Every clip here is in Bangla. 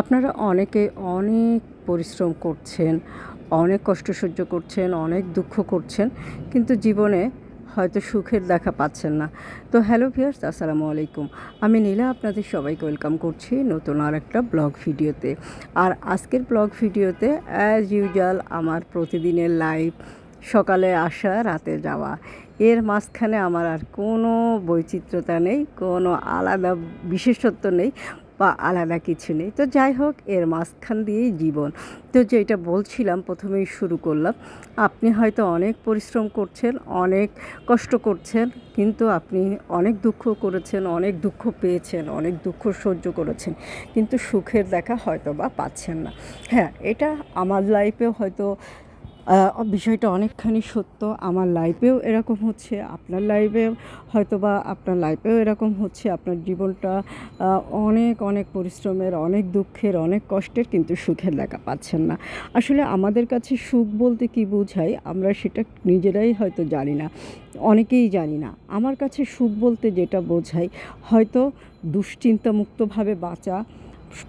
আপনারা অনেকে অনেক পরিশ্রম করছেন, অনেক কষ্ট সহ্য করছেন, অনেক দুঃখ করছেন, কিন্তু জীবনে হয়তো সুখের দেখা পাচ্ছেন না। তো হ্যালো ভিয়ার্স আসসালামু আলাইকুম। আমি নীলা, আপনাদের সবাইকে ওয়েলকাম করছি নতুন আর একটা ব্লগ ভিডিওতে। আর আজকের ব্লগ ভিডিওতে অ্যাজ ইউজুয়াল আমার প্রতিদিনের লাইফ সকালে আসা, রাতে যাওয়া। এর মাঝখানে আমার আর কোনো বৈচিত্র্যতা নেই, কোনো আলাদা বিশেষত্ব নেই। বা আলাদা কিছু নেই। তো যাই হোক, এর মাঝখান দিয়েই জীবন। তো যেটা বলছিলাম, প্রথমেই শুরু করলাম, আপনি হয়তো অনেক পরিশ্রম করছেন, অনেক কষ্ট করছেন, কিন্তু আপনি অনেক দুঃখ করেছেন, অনেক দুঃখ পেয়েছেন, অনেক দুঃখ সহ্য করেছেন, কিন্তু সুখের দেখা হয়তো বা পাচ্ছেন না। হ্যাঁ এটা আমার লাইফেও হয়তো বিষয়টা অনেকখানি সত্য। আমার লাইফেও এরকম হচ্ছে, আপনার লাইফেও হয়তো বা আপনার লাইফেও এরকম হচ্ছে। আপনার জীবনটা অনেক অনেক পরিশ্রমের, অনেক দুঃখের, অনেক কষ্টের কিন্তু সুখের দেখা পাচ্ছেন না। আসলে আমাদের কাছে সুখ বলতে কি বোঝায়, আমরা সেটা নিজেরাই হয়তো জানি না, অনেকেই জানি না। আমার কাছে সুখ বলতে যেটা বোঝায়, হয়তো দুশ্চিন্তামুক্তভাবে বাঁচা,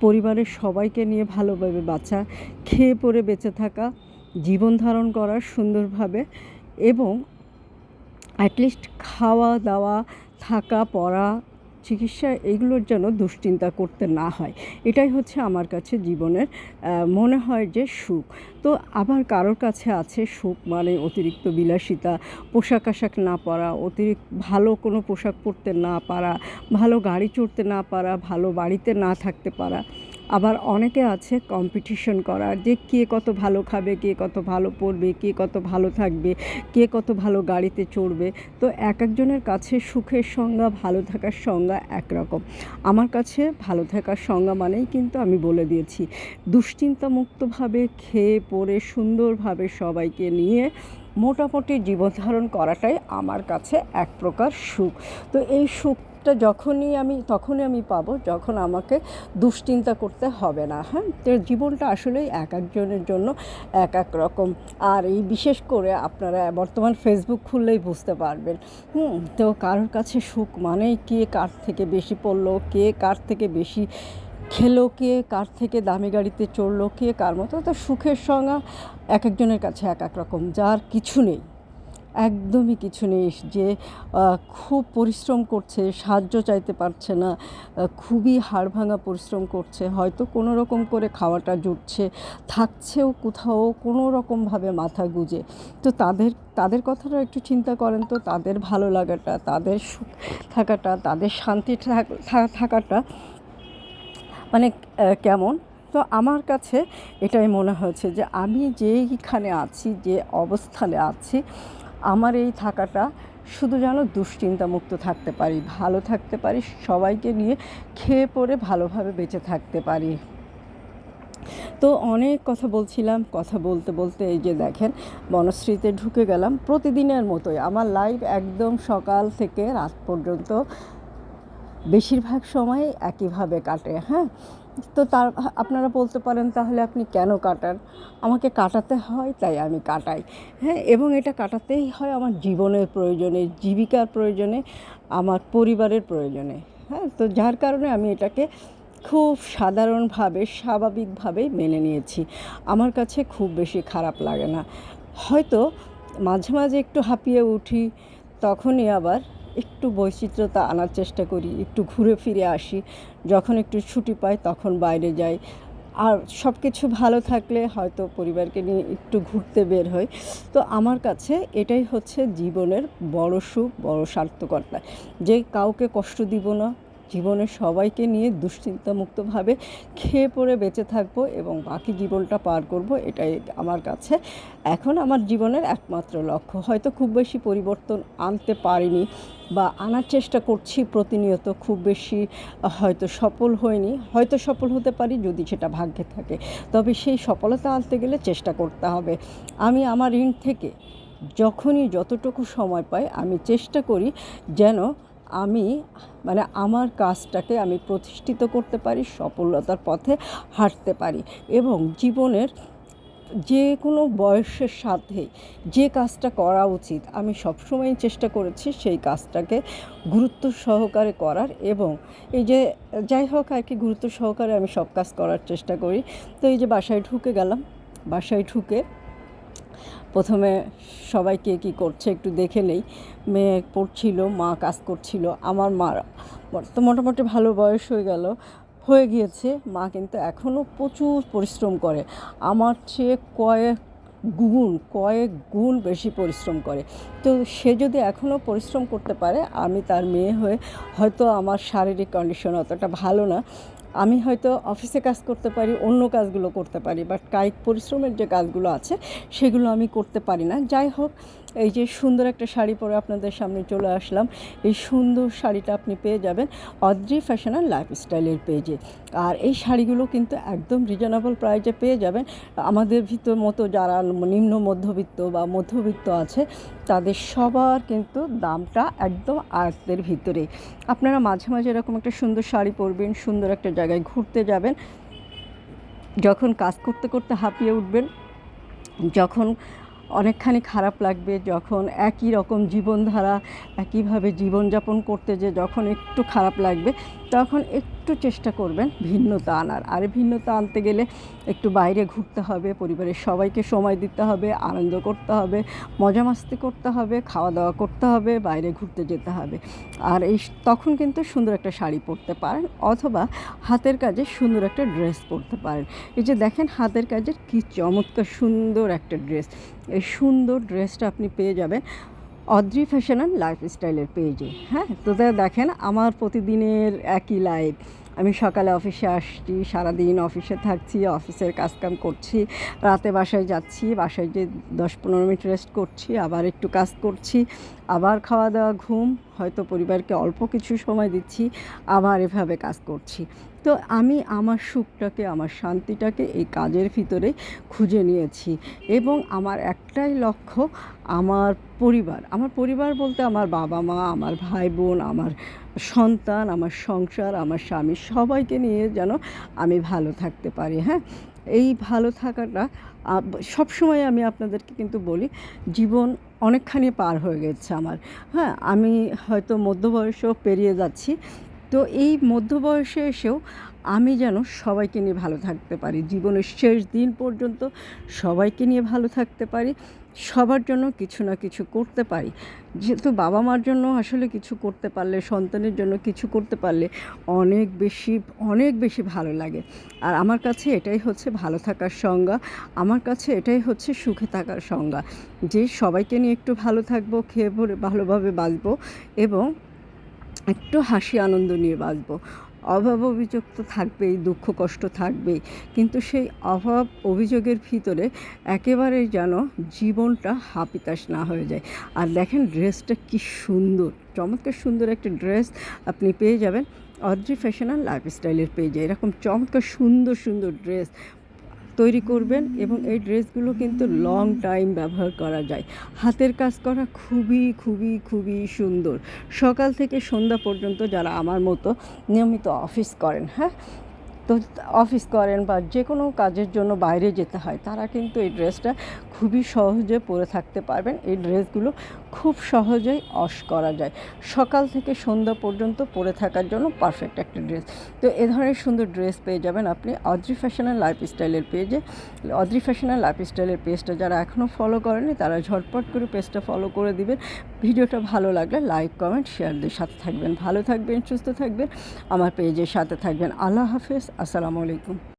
পরিবারের সবাইকে নিয়ে ভালোভাবে বাঁচা, খেয়ে পরে বেঁচে থাকা জীবন ধারণ করা সুন্দরভাবে এবং অ্যাটলিস্ট খাওয়া দাওয়া, থাকা, পড়া, চিকিৎসা এগুলোর যেন দুশ্চিন্তা করতে না হয়। এটাই হচ্ছে আমার কাছে জীবনের মনে হয় যে সুখ। তো আবার কারোর কাছে আছে সুখ মানে অতিরিক্ত বিলাসিতা, পোশাক আশাক না পরা, অতিরিক্ত ভালো কোনো পোশাক পরতে না পারা, ভালো গাড়ি চড়তে না পারা, ভালো বাড়িতে না থাকতে পারা। আবার অনেকে আছে কম্পিটিশন করার যে কে কত ভালো খাবে, কে কত ভালো পড়বে, কে কত ভালো থাকবে, কে কত ভালো গাড়িতে চড়বে। তো এক একজনের কাছে সুখের সংজ্ঞা, ভালো থাকার সংজ্ঞা একরকম। আমার কাছে ভালো থাকার সংজ্ঞা মানেই কিন্তু আমি বলে দিয়েছি, দুশ্চিন্তামুক্তভাবে খেয়ে পরে সুন্দরভাবে সবাইকে নিয়ে মোটামুটি জীবন ধারণ করাটাই আমার কাছে এক প্রকার সুখ। তো এই সুখ সুখটা যখনই আমি, তখনই আমি পাবো যখন আমাকে দুশ্চিন্তা করতে হবে না। হ্যাঁ? তো জীবনটা আসলেই এক একজনের জন্য এক এক রকম। আর এই বিশেষ করে আপনারা বর্তমান ফেসবুক খুললেই বুঝতে পারবেন। হুম, তো কারোর কাছে সুখ মানেই কে কার থেকে বেশি পড়ল, কে কার থেকে বেশি খেলো, কে কার থেকে দামি গাড়িতে চড়লো, কে কার মতো। তো সুখের সংজ্ঞা এক একজনের কাছে এক এক রকম, যার কিছু নেই। একদমই কিছু নেই যে খুব পরিশ্রম করছে, সাহায্য চাইতে পারছে না খুবই হাড় ভাঙা পরিশ্রম করছে, হয়তো কোনো রকম করে খাওয়াটা জুটছে, থাকছেও কোথাও কোনো রকমভাবে মাথা গুজে। তো তাদের তাদের কথাটা একটু চিন্তা করেন তো, তাদের ভালো লাগাটা, তাদের সুখ থাকাটা, তাদের শান্তি থাকাটা মানে কেমন? তো আমার কাছে এটাই মনে হয়েছে যে, আমি যেইখানে আছি, যে অবস্থানে আছি আমার এই থাকাটা শুধু যেন দুশ্চিন্তামুক্ত থাকতে পারি, ভালো থাকতে পারি, সবাইকে নিয়ে খেয়ে পরে ভালোভাবে বেঁচে থাকতে পারি। তো অনেক কথা বলছিলাম, কথা বলতে বলতে এই যে দেখেন, বনশ্রীতে ঢুকে গেলাম। প্রতিদিনের মতোই আমার লাইফ একদম সকাল থেকে রাত পর্যন্ত বেশিরভাগ সময় একইভাবে কাটে হ্যাঁ? তো তার, আপনারা বলতে পারেন তাহলে আপনি কেন কাটান? আমাকে কাটাতে হয়, তাই আমি কাটাই। হ্যাঁ এবং এটা কাটাতেই হয় আমার জীবনের প্রয়োজনে, জীবিকার প্রয়োজনে, আমার পরিবারের প্রয়োজনে। হ্যাঁ তো যার কারণে আমি এটাকে খুব সাধারণভাবে স্বাভাবিকভাবেই মেনে নিয়েছি। আমার কাছে খুব বেশি খারাপ লাগে না। হয়তো মাঝে মাঝে একটু হাঁপিয়ে উঠি, তখনই আবার একটু বৈচিত্র্যতা আনার চেষ্টা করি, একটু ঘুরে ফিরে আসি। যখন একটু ছুটি পাই তখন বাইরে যাই। আর সব কিছু ভালো থাকলে হয়তো পরিবারকে নিয়ে একটু ঘুরতে বের হই। তো আমার কাছে এটাই হচ্ছে জীবনের বড় সুখ, বড় সার্থকতা যে কাউকে কষ্ট দিব না জীবনে সবাইকে নিয়ে দুশ্চিন্তামুক্তভাবে খেয়ে পরে বেঁচে থাকব এবং বাকি জীবনটা পার করব, এটাই আমার কাছে। এখন আমার জীবনের একমাত্র লক্ষ্য। হয়তো খুব বেশি পরিবর্তন আনতে পারিনি বা আনার চেষ্টা করছি প্রতিনিয়ত, খুব বেশি হয়তো সফল হয়নি হয়তো সফল হতে পারি যদি সেটা ভাগ্যে থাকে। তবে সেই সফলতা আনতে গেলে চেষ্টা করতে হবে। আমি আমার ঋণ থেকে যখনই যতটুকু সময় পাই, আমি চেষ্টা করি যেন আমি মানে আমার কাজটাকে আমি প্রতিষ্ঠিত করতে পারি, সফলতার পথে হাঁটতে পারি এবং জীবনের যে কোনো বয়সের সাথে যে কাজটা করা উচিত, আমি সবসময় চেষ্টা করেছি সেই কাজটাকে গুরুত্ব সহকারে করার এবং এই যে, যাই হোক আর কি, গুরুত্ব সহকারে আমি সব কাজ করার চেষ্টা করি। তো এই যে বাসায় ঢুকে গেলাম, বাসায় ঢুকে প্রথমে সবাই কে কী করছে একটু দেখে নেই। মেয়ে পড়ছিল, মা কাজ করছিল, আমার মা তো মোটামুটি ভালো বয়স হয়ে গেল। হয়ে গিয়েছে, মা কিন্তু এখনও প্রচুর পরিশ্রম করে। আমার চেয়ে কয়েক গুণ কয়েক গুণ বেশি পরিশ্রম করে। তো সে যদি এখনও পরিশ্রম করতে পারে, আমি তার মেয়ে হয়ে হয়তো আমার শারীরিক কন্ডিশন অতটা ভালো না। আমি হয়তো অফিসে কাজ করতে পারি, অন্য কাজগুলো করতে পারি বাট কায়িক পরিশ্রমের যে কাজগুলো আছে, সেগুলো আমি করতে পারি না। যাই হোক, এই যে সুন্দর একটা শাড়ি পরে আপনাদের সামনে চলে আসলাম। এই সুন্দর শাড়িটা আপনি পেয়ে যাবেন অদ্রি ফ্যাশন অ্যান্ড লাইফস্টাইলের পেজে। আর এই শাড়িগুলো কিন্তু একদম রিজনেবল প্রাইজে পেয়ে যাবেন। আমাদের ভিতর মতো যারা নিম্ন মধ্যবিত্ত বা মধ্যবিত্ত আছে, তাদের সবার কিন্তু দামটা একদম আয়ত্তের ভিতরে। আপনারা মাঝে মাঝে এরকম একটা সুন্দর শাড়ি পরবেন, সুন্দর একটা জায়গায় ঘুরতে যাবেন। যখন কাজ করতে করতে হাঁপিয়ে উঠবেন, যখন অনেকখানি খারাপ লাগবে, যখন একই রকম জীবনধারা, একইভাবে জীবনযাপন করতে যে যখন একটু খারাপ লাগবে, তখন একটু চেষ্টা করবেন ভিন্নতা আনার। আর ভিন্নতা আনতে গেলে একটু বাইরে ঘুরতে হবে, পরিবারের সবাইকে সময় দিতে হবে, আনন্দ করতে হবে, মজা মাস্তি করতে হবে, খাওয়া দাওয়া করতে হবে, বাইরে ঘুরতে যেতে হবে। আর এই তখন কিন্তু সুন্দর একটা শাড়ি পরতে পারেন অথবা হাতের কাজে সুন্দর একটা ড্রেস পরতে পারেন। এই যে দেখেন হাতের কাজের কী চমৎকার সুন্দর একটা ড্রেস। এই সুন্দর ড্রেসটা আপনি পেয়ে যাবেন অদ্রি ফ্যাশন অ্যান্ড লাইফস্টাইলের পেজে হ্যাঁ তো দেখেন আমার প্রতিদিনের একই লাইফ আমি সকালে অফিসে আসছি, সারাদিন অফিসে থাকছি, অফিসের কাজকাম করছি, রাতে বাসায় যাচ্ছি, বাসায় যে দশ পনেরো মিনিট রেস্ট করছি, আবার একটু কাজ করছি, আবার খাওয়া দাওয়া, ঘুম, হয়তো পরিবারকে অল্প কিছু সময় দিচ্ছি, আবার এভাবে কাজ করছি। তো আমি আমার সুখটাকে, আমার শান্তিটাকে এই কাজের ভিতরে খুঁজে নিয়েছি এবং আমার একটাই লক্ষ্য, আমার পরিবার। আমার পরিবার বলতে আমার বাবা মা, আমার ভাই বোন, আমার সন্তান, আমার সংসার, আমার স্বামী, সবাইকে নিয়ে যেন আমি ভালো থাকতে পারি হ্যাঁ? এই ভালো থাকাটা সবসময় আমি আপনাদেরকে কিন্তু বলি, জীবন অনেকখানি পার হয়ে গেছে আমার হ্যাঁ? আমি হয়তো মধ্যবয়সও পেরিয়ে যাচ্ছি, তো এই মধ্য বয়সে এসেও আমি যেন সবাইকে নিয়ে ভালো থাকতে পারি, জীবনের শেষ দিন পর্যন্ত সবাইকে নিয়ে ভালো থাকতে পারি সবার জন্য কিছু না কিছু করতে পারি। যেহেতু বাবা মার জন্য আসলে কিছু করতে পারলে, সন্তানের জন্য কিছু করতে পারলে অনেক বেশি অনেক বেশি ভালো লাগে। আর আমার কাছে এটাই হচ্ছে ভালো থাকার সংজ্ঞা। আমার কাছে এটাই হচ্ছে সুখে থাকার সংজ্ঞা। যে সবাইকে নিয়ে একটু ভালো থাকব, খেয়ে ভরে ভালোভাবে বাঁচবো এবং একটু হাসি আনন্দ নিয়ে বাঁচবো। অভাব অভিযোগ তো থাকবেই, দুঃখ কষ্ট থাকবেই। কিন্তু সেই অভাব অভিযোগের ভিতরে একেবারে যেন জীবনটা হাপিতাস না হয়ে যায়। আর দেখেন ড্রেসটা কি সুন্দর, চমৎকার সুন্দর একটা ড্রেস আপনি পেয়ে যাবেন। অদ্রি ফ্যাশন আর লাইফস্টাইলের পেয়ে যায় এরকম চমৎকার সুন্দর সুন্দর ড্রেস। তৈরি করবেন এবং এই ড্রেসগুলো কিন্তু লং টাইম ব্যবহার করা যায়। হাতের কাজ করা খুবই খুবই খুবই সুন্দর। সকাল থেকে সন্ধ্যা পর্যন্ত যারা আমার মতো নিয়মিত অফিস করেন হ্যাঁ? তো অফিস করেন বা যে কোনো কাজের জন্য বাইরে যেতে হয়, তারা কিন্তু এই ড্রেসটা খুবই সহজে পরে থাকতে পারবেন। এই ড্রেসগুলো খুব সহজেই অস করা যায়। সকাল থেকে সন্ধ্যা পর্যন্ত পরে থাকার জন্য পারফেক্ট একটা ড্রেস তো এ ধরনের সুন্দর ড্রেস পেয়ে যাবেন আপনি অদ্রি ফ্যাশনের লাইফ স্টাইলের পেজে অদ্রি ফ্যাশনের লাইফ স্টাইলের পেজটা যারা এখনও ফলো করেনি তারা ঝটপট করে পেজটা ফলো করে দিবেন। ভিডিওটা ভালো লাগলে লাইক কমেন্ট শেয়ার দিয়ে সাথে থাকবেন। ভালো থাকবেন, সুস্থ থাকবেন। আমার পেজের সাথে থাকবেন। আল্লাহ হাফেজ। আসসালামু আলাইকুম।